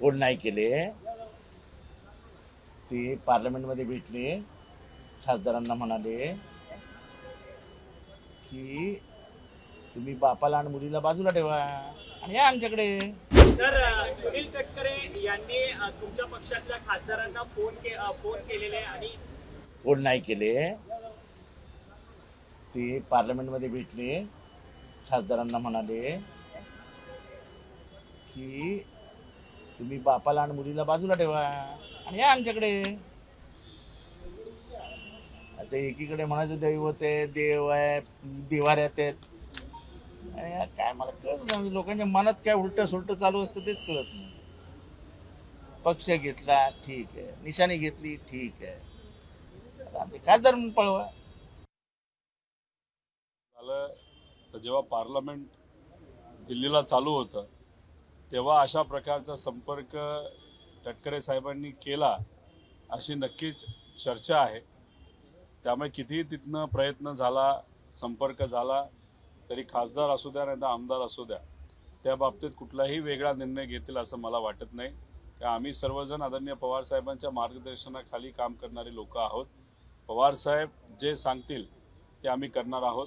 कोण नाही केले. ते पार्लमेंटमध्ये भेटले. खासदारांना म्हणाले की तुम्ही बापाला आणि मुलीला बाजूला ठेवा आणि या आमच्याकडे. सर सुनील तटकरे यांनी तुमच्या पक्षातल्या खासदारांना फोन के फोन केलेले आणि कोण नाही केले. ते पार्लमेंटमध्ये भेटले. खासदारांना म्हणाले की तुम्ही बापाला आणि मुलीला बाजूला ठेवा. आणि या आमच्याकडे. आता एकीकडे म्हणायचं दैवत आहे देव आहे देवाऱ्यात आहेत. आणि या काय मला कळत नाही म्हणजे लोकांच्या मनात काय उलट सुलट चालू असतं तेच कळत नाही. पक्ष घेतला ठीक आहे. निशाणी घेतली ठीक आहे. आमचे खासदार म्हणून पळवा. झालं तर जेव्हा पार्लमेंट दिल्लीला चालू होतं तेव्हा अशा प्रकारचा संपर्क टटकरे साहेबांनी केला अशी नक्कीच चर्चा आहे. त्यामुळे कितीही तिथनं प्रयत्न झाला संपर्क झाला तरी खासदार असू द्या नाही तर आमदार असू द्या त्या बाबतीत कुठलाही वेगळा निर्णय घेतील असं मला वाटत नाही. का आम्ही सर्वजण आदरणीय पवार साहेबांच्या मार्गदर्शनाखाली काम करणारे लोक आहोत. पवार साहेब जे सांगतील ते आम्ही करणार आहोत.